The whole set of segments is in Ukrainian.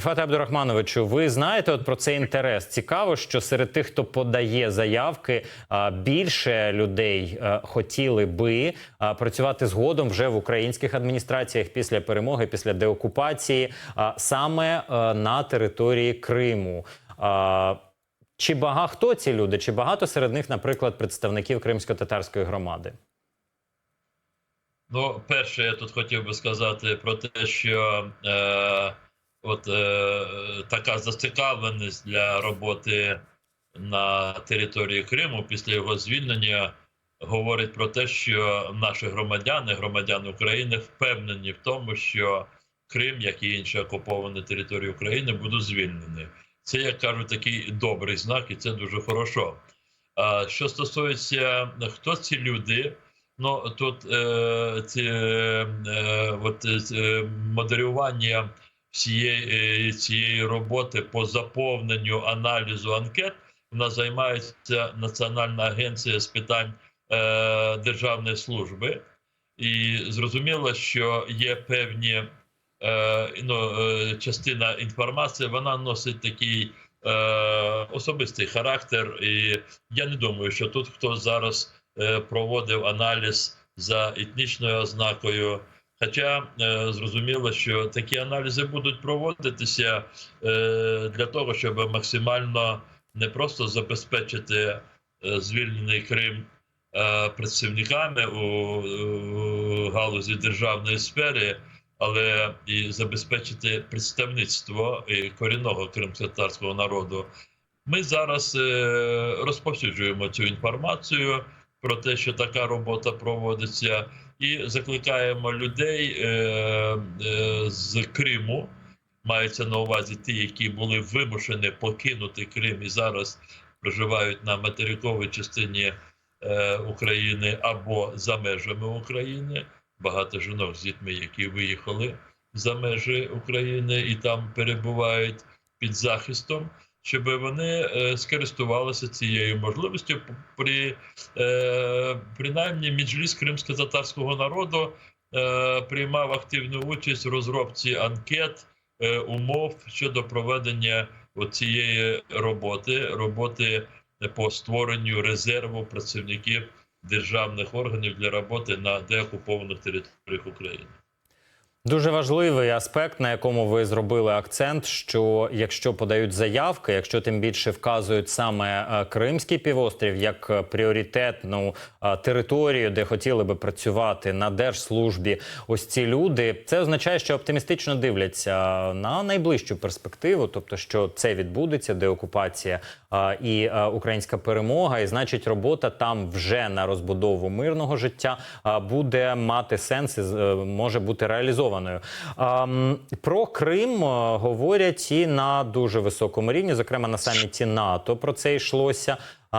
Фате Абдурахмановичу, ви знаєте от про цей інтерес? Цікаво, що серед тих, хто подає заявки, більше людей хотіли би працювати згодом вже в українських адміністраціях після перемоги, після деокупації, саме на території Криму. Чи багато хто ці люди? Чи багато серед них, наприклад, представників кримсько-татарської громади? Ну, перше, я тут хотів би сказати про те, що е, от е, така зацікавленість для роботи на території Криму після його звільнення говорить про те, що наші громадяни, громадяни України, впевнені в тому, що Крим, як і інші окуповані території України, будуть звільнені. Це, як кажуть, такий добрий знак, і це дуже хорошо. А що стосується хто ці люди, Ну тут е, ці, е, от, е, моделювання всієї е, цієї роботи по заповненню аналізу анкет вона займається Національна агенція з питань е, державної служби, і зрозуміло, що є певні е, ну, е, частина інформації, вона носить такий е, особистий характер, і я не думаю, що тут хтось зараз е, проводив аналіз за етнічною ознакою. Хоча е, зрозуміло, що такі аналізи будуть проводитися е, для того, щоб максимально не просто забезпечити е, звільнений Крим працівниками у, галузі державної сфери, але і забезпечити представництво корінного кримськотарського народу. Ми зараз розповсюджуємо цю інформацію про те, що така робота проводиться, і закликаємо людей е, е, з Криму. Мається на увазі ті, які були вимушені покинути Крим і зараз проживають на материковій частині е, України або за межами України. Багато жінок з дітьми, які виїхали за межі України і там перебувають під захистом щоб вони е, скористувалися цією можливістю. При е, принаймні Меджліс кримсько-татарського народу е, приймав активну участь в розробці анкет умов щодо проведення цієї роботи, роботи по створенню резерву працівників державних органів для роботи на деокупованих територіях України. Дуже важливий аспект, на якому ви зробили акцент, що якщо подають заявки, якщо тим більше вказують саме е, Кримський півострів як е, пріоритетну е, територію, де хотіли би працювати на держслужбі, ось ці люди, це означає, що оптимістично дивляться на найближчу перспективу, тобто що це відбудеться, деокупація і українська перемога, і значить, робота там вже на розбудову мирного життя буде мати сенс і може бути реалізованою. Ем, Про Крим е, говорять і на дуже високому рівні, зокрема на саміті НАТО. Про це йшлося.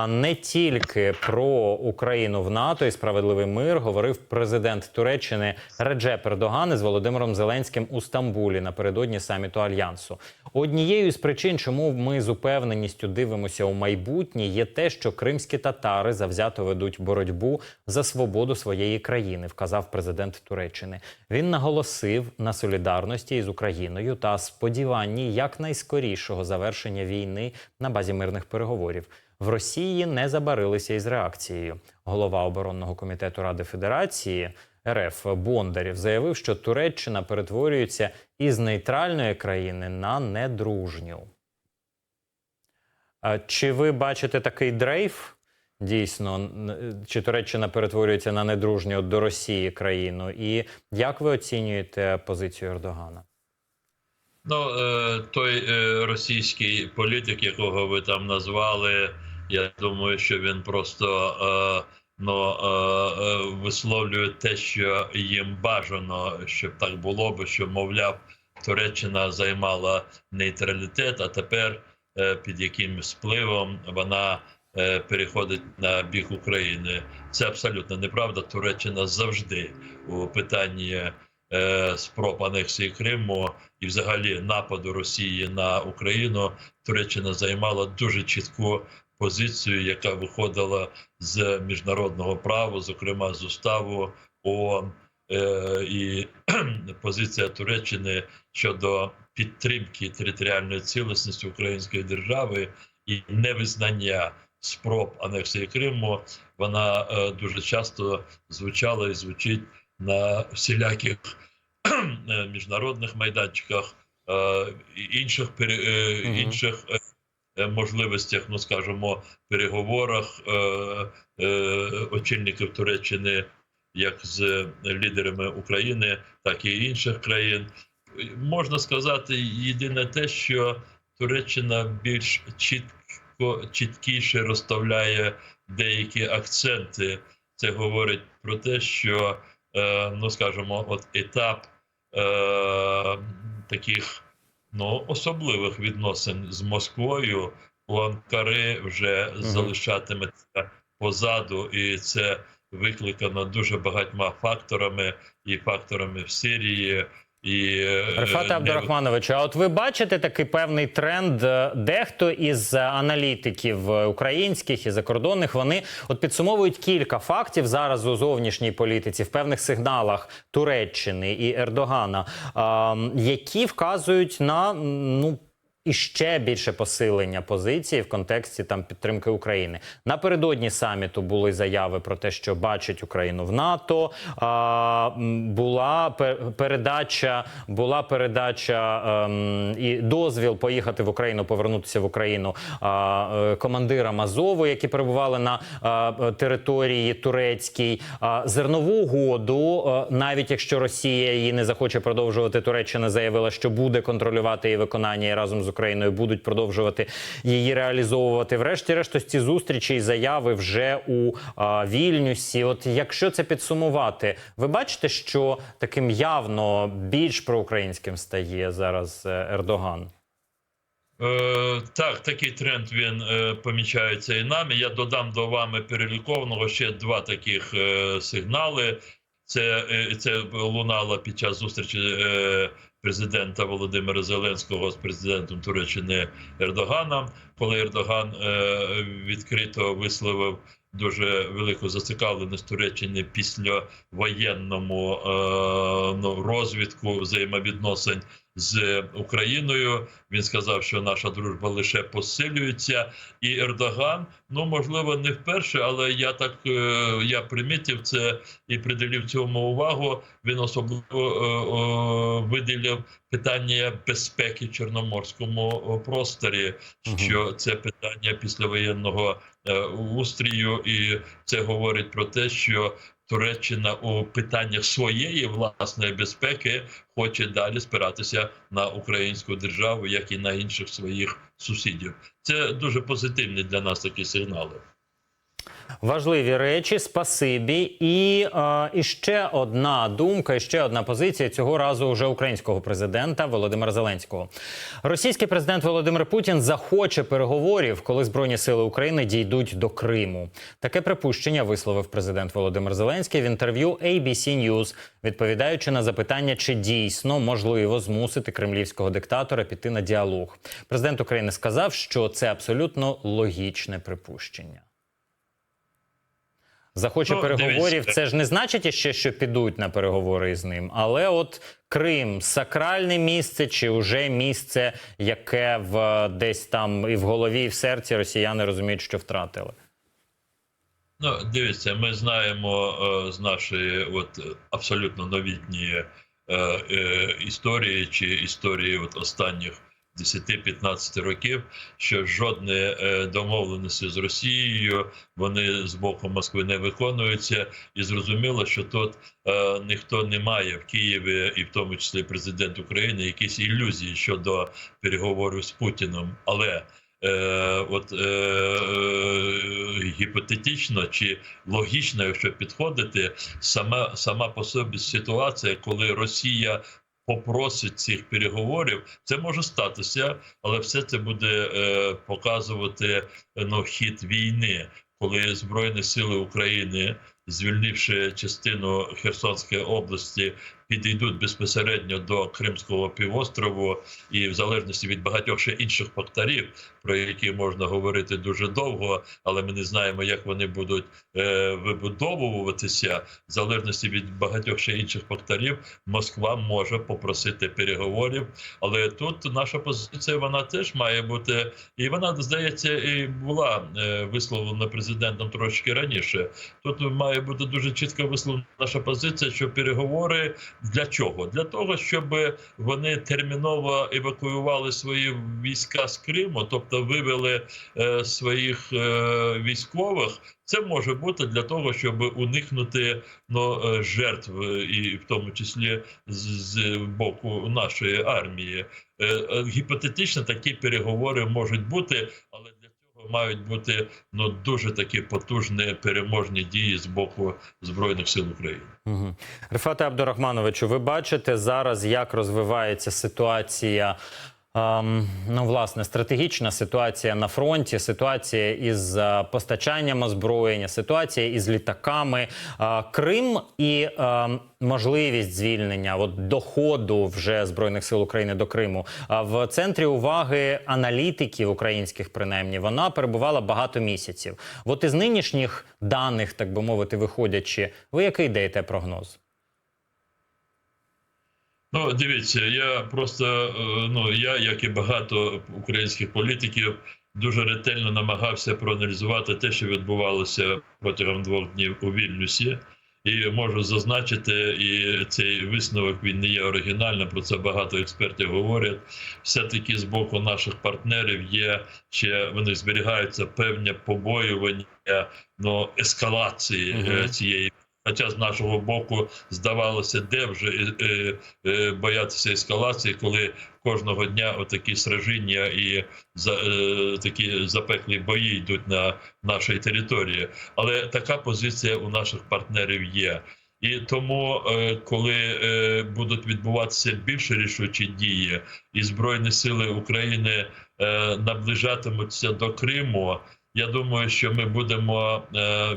Не тільки про Україну в НАТО і справедливий мир говорив президент Туреччини Реджеп Ердоган із Володимиром Зеленським у Стамбулі напередодні саміту альянсу. Однією з причин, чому ми з упевненістю дивимося у майбутнє, є те, що кримські татари завзято ведуть боротьбу за свободу своєї країни, вказав президент Туреччини. Він наголосив на солідарності із Україною та сподіванні якнайскорішого завершення війни на базі мирних переговорів. В Росії не забарилися із реакцією. Голова оборонного комітету Ради Федерації РФ Бондарів заявив, що Туреччина перетворюється із нейтральної країни на недружню. Чи ви бачите такий дрейф? Дійсно, чи Туреччина перетворюється на недружню до Росії країну? І як ви оцінюєте позицію Ердогана? Ну, е, той е, російський політик, якого ви там назвали, я думаю, що він просто е, ну, е, е, висловлює те, що їм бажано, щоб так було, бо що, мовляв, Туреччина займала нейтралітет, а тепер е, під якимось впливом вона е, переходить на бік України. Це абсолютно неправда. Туреччина завжди у питанні е, спроб анексії Криму і, взагалі, нападу Росії на Україну, Туреччина займала дуже чітку позицію, яка виходила з міжнародного права, зокрема з уставу ООН. Е, і позиція Туреччини щодо підтримки територіальної цілісності української держави і невизнання спроб анексії Криму, вона е, дуже часто звучала і звучить на всіляких е, міжнародних майданчиках, інших інших можливостях, ну скажімо, переговорах е, е, очільників Туреччини, як з лідерами України, так і інших країн. Можна сказати, єдине те, що Туреччина більш чітко чіткіше розставляє деякі акценти. Це говорить про те, що е, ну скажімо, от етап е, таких ну особливих відносин з Москвою у Анкари вже залишатиметься позаду, і це викликано дуже багатьма факторами і факторами в Сирії. І е, Рифате Абдурахмановичу, а от ви бачите такий певний тренд? Е, Дехто із е, аналітиків е, українських і закордонних вони от підсумовують кілька фактів зараз у зовнішній політиці в певних сигналах Туреччини і Ердогана, які вказують на ну. І ще більше посилення позиції в контексті там підтримки України. Напередодні саміту були заяви про те, що бачить Україну в НАТО. А, була пе- передача, була передача ем, і дозвіл поїхати в Україну, повернутися в Україну а, е, командирам Азову, які перебували на а, е, території турецькій. А, зернову угоду, е, навіть якщо Росія її не захоче продовжувати, Туреччина заявила, що буде контролювати її виконання і разом з Україною будуть продовжувати її реалізовувати. Врешті-решт, ці зустрічі і заяви вже у а, Вільнюсі. От якщо це підсумувати, ви бачите, що таким явно більш проукраїнським стає зараз е, Ердоган? Е, так, такий тренд він е, помічається і нами. Я додам до вами перелікованого ще два таких е, сигнали. Це, е, це лунало під час зустрічі е, президента Володимира Зеленського з президентом Туреччини Ердоганом, коли Ердоган е, відкрито висловив дуже велику зацікавленість Туреччини після воєнному е, ну, розвідку взаємовідносин з Україною. Він сказав, що наша дружба лише посилюється, і Ердоган, ну можливо, не вперше, але я так е, я примітив це і приділив цьому увагу. Він особливо е, е, виділив питання безпеки в чорноморському просторі, що це питання післявоєнного устрію, і це говорить про те, що Туреччина у питаннях своєї власної безпеки хоче далі спиратися на українську державу, як і на інших своїх сусідів. Це дуже позитивні для нас такі сигнали. Важливі речі, спасибі. І, е, і ще одна думка, і ще одна позиція цього разу вже українського президента Володимира Зеленського. Російський президент Володимир Путін захоче переговорів, коли збройні сили України дійдуть до Криму. Таке припущення висловив президент Володимир Зеленський в інтерв'ю ABC News, відповідаючи на запитання, чи дійсно можливо змусити кремлівського диктатора піти на діалог. Президент України сказав, що це абсолютно логічне припущення. Захоче Ну, переговорів, дивіться. це ж не значить ще, що підуть на переговори з ним. Але от Крим сакральне місце, чи вже місце, яке в десь там і в голові, і в серці росіяни розуміють, що втратили. Ну, дивіться, ми знаємо е, з нашої от абсолютно новітньої е, е, історії чи історії от останніх 10-15 років, що жодні е, домовленості з Росією вони з боку Москви не виконуються, і зрозуміло, що тут е, ніхто не має в Києві, і в тому числі президент України, якісь ілюзії щодо переговорів з Путіном. Але е, от е, е, гіпотетично чи логічно, якщо підходити, сама, сама по собі ситуація, коли Росія попросить цих переговорів, це може статися, але все це буде е, показувати е, ну, хід війни, коли Збройні сили України, звільнивши частину Херсонської області підійдуть безпосередньо до Кримського півострову, і в залежності від багатьох ще інших факторів, про які можна говорити дуже довго, але ми не знаємо, як вони будуть е, вибудовуватися. В залежності від багатьох ще інших факторів, Москва може попросити переговорів. Але тут наша позиція вона теж має бути, і вона здається, і була е, висловлена президентом трошки раніше. Тут має бути дуже чітко висловлена наша позиція, що переговори для чого? Для того, щоб вони терміново евакуювали свої війська з Криму, тобто вивели е, своїх е, військових. Це може бути для того, щоб уникнути ну, е, жертв, е, і в тому числі з, з боку нашої армії. Е, е, Гіпотетично такі переговори можуть бути, але для цього мають бути ну дуже такі потужні переможні дії з боку збройних сил України. Угу. Рифате Абдурахмановичу, ви бачите зараз, як розвивається ситуація. Ем, ну, власне, стратегічна ситуація на фронті, ситуація із е, постачанням озброєння, ситуація із літаками. Е, Крим і ем, можливість звільнення от, доходу вже збройних сил України до Криму а в центрі уваги аналітиків українських, принаймні, вона перебувала багато місяців. От із нинішніх даних, так би мовити, виходячи, ви який даєте прогноз? Ну, дивіться, я просто е, ну я, як і багато українських політиків, дуже ретельно намагався проаналізувати те, що відбувалося протягом двох днів у Вільнюсі. І можу зазначити, і цей висновок він не є оригінальним. Про це багато експертів говорять. Все таки з боку наших партнерів є ще вони зберігаються певні побоювання ну, ескалації е, цієї. Хоча з нашого боку здавалося, де вже е, е, е, боятися ескалації, коли кожного дня отакі сраження і за, такі запеклі бої йдуть на нашій території. Але така позиція у наших партнерів є. І тому, коли будуть відбуватися більш рішучі дії, і Збройні сили України наближатимуться до Криму, я думаю, що ми будемо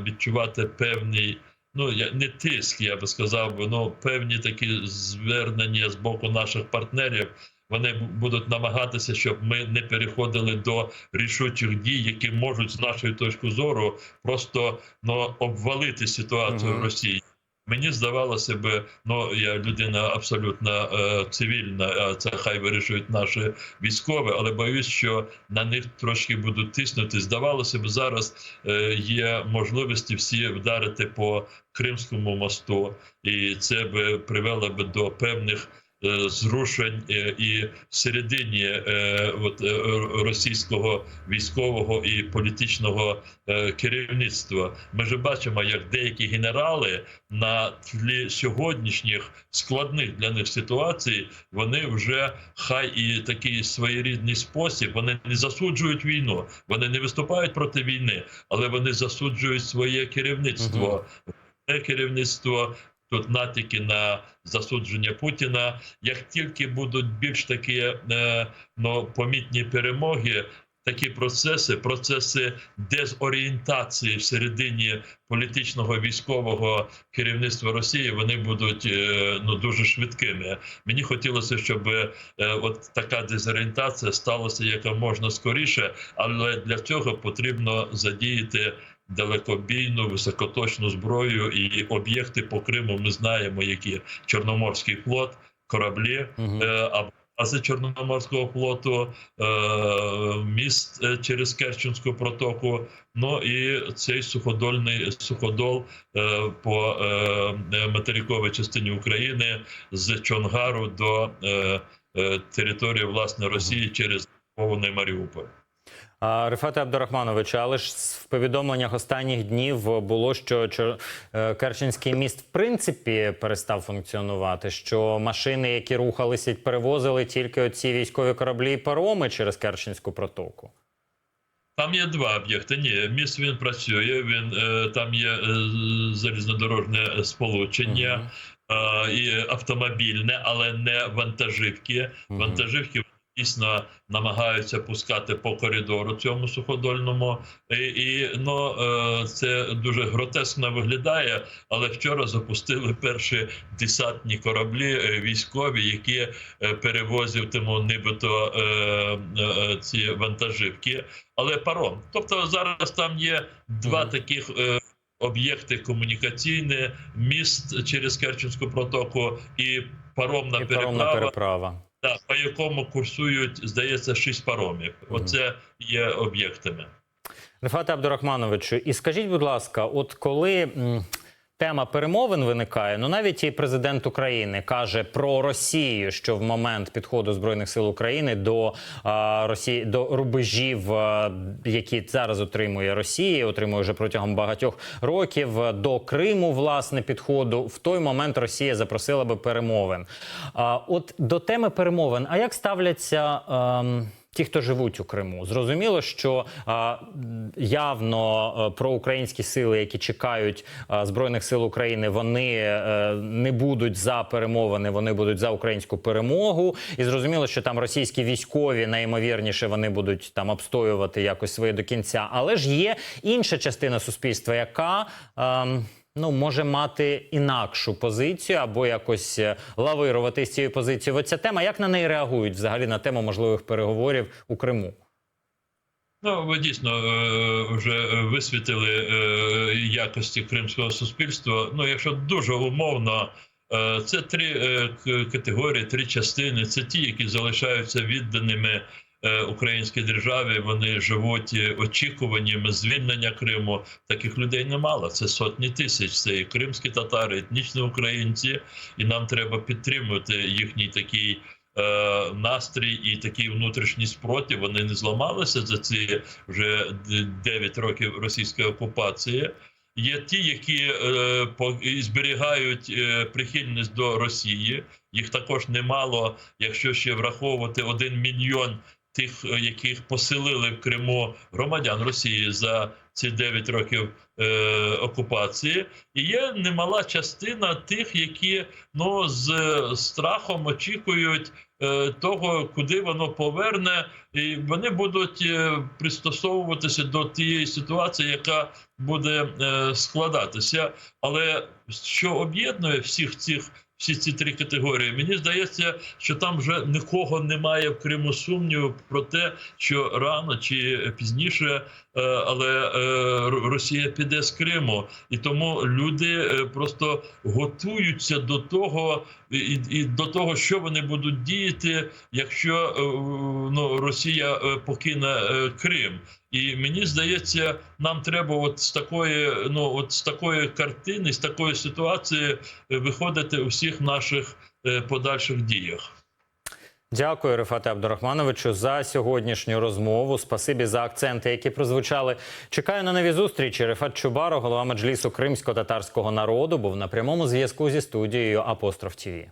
відчувати певний. Ну, я не тиск, я би сказав, ну певні такі звернення з боку наших партнерів. Вони будуть намагатися, щоб ми не переходили до рішучих дій, які можуть з нашої точки зору просто ну, обвалити ситуацію в Росії. Мені здавалося би, ну я людина абсолютно е, цивільна, це хай вирішують наші військові, але боюсь, що на них трошки будуть тиснути. Здавалося б, зараз е, є можливості всі вдарити по Кримському мосту, і це би привело б до певних. Е, Зрушень е, і всередині е, от, російського військового і політичного керівництва. Ми ж бачимо, як деякі генерали на тлі сьогоднішніх складних для них ситуацій вони вже хай і такий своєрідний спосіб. Вони не засуджують війну, вони не виступають проти війни, але вони засуджують своє керівництво. Керівництво. Тут натяки на засудження Путіна. Як тільки будуть більш такі е, ну, помітні перемоги, такі процеси, процеси дезорієнтації всередині політичного військового керівництва Росії, вони будуть е, ну дуже швидкими. Мені хотілося, щоб е, от така дезорієнтація сталася яка можна скоріше, але для цього потрібно задіяти. Далекобійну високоточну зброю і об'єкти по Криму ми знаємо, які Чорноморський флот, кораблі або бази Чорноморського флоту, е, міст е, через Керченську протоку. Ну і цей суходольний суходол по материковій частині України з Чонгару до території власне Росії через окупований Маріуполь. А, Рифате Абдурахмановичу, але ж в повідомленнях останніх днів було, що е, Керченський міст в принципі перестав функціонувати. Що машини, які рухалися, перевозили тільки оці військові кораблі і пароми через Керченську протоку. Там є два об'єкти. Ні, міст він працює. Він е, там є е, залізнодорожне сполучення Мгм. е, і автомобільне, але не вантажівки. Вантажівки дійсно намагаються пускати по коридору цьому суходольному, і, і ну, е, це дуже гротескно виглядає. Але вчора запустили перші десантні кораблі е, військові, які е, перевозитимуть нібито е, е, ці вантажівки, але паром. Тобто зараз там є два таких. Об'єкти комунікаційні, міст через Керченську протоку і паромна І паромна переправа, да, по якому курсують, здається, шість паромів. Оце є об'єктами. Рефате Абдурахмановичу, і скажіть, будь ласка, от коли тема перемовин виникає, ну навіть і президент України каже про Росію, що в момент підходу збройних сил України до а, Росії до рубежів, а, які зараз отримує Росія, отримує вже протягом багатьох років до Криму, власне, підходу в той момент Росія запросила би перемовин. А, от до теми перемовин, а як ставляться? ем, Ті, хто живуть у Криму, зрозуміло, що а, явно проукраїнські сили, які чекають а, збройних сил України, вони е, не будуть за перемовини, вони будуть за українську перемогу. І зрозуміло, що там російські військові найімовірніше вони будуть там обстоювати якось своє до кінця. Але ж є інша частина суспільства, яка. ем, Ну, може мати інакшу позицію або якось е, лавирувати з цією позицією. Оця тема, як на неї реагують взагалі на тему можливих переговорів у Криму? Ну, ви дійсно е, вже висвітили е, якості кримського суспільства. Ну, якщо дуже умовно, це три категорії, три частини. Це ті, які залишаються відданими українській державі. Вони живуть е, очікуваннями звільнення Криму. Таких людей немало. Це сотні тисяч. Це і кримські татари, етнічні українці, і нам треба підтримувати їхній такий. е, Настрій і такий внутрішній спротив вони не зламалися за ці вже 9 років російської окупації. Є ті, які е, зберігають е, прихильність до Росії. Їх також немало, якщо ще враховувати один мільйон тих, е, яких поселили в Криму громадян Росії за ці 9 років е, окупації. І є немала частина тих, які ну з страхом очікують е, того, куди воно поверне, і вони будуть е, пристосовуватися до тієї ситуації, яка буде е, складатися. Але що об'єднує всіх цих всі ці три категорії, мені здається, що там вже нікого немає в Криму сумніву про те, що рано чи пізніше, але е, Росія піде з Криму, і тому люди е, просто готуються до того, і, і до того, що вони будуть діяти, якщо е, ну, Росія е, покине е, Крим. І мені здається, нам треба от з такої, ну от з такої картини, з такої ситуації е, виходити у всіх наших е, подальших діях. Дякую, Рифате Абдурахмановичу, за сьогоднішню розмову. Спасибі за акценти, які прозвучали. Чекаю на нові зустрічі. Рифат Чубаро, голова меджлісу кримсько-татарського народу, був на прямому зв'язку зі студією Апостроф ТІВІ.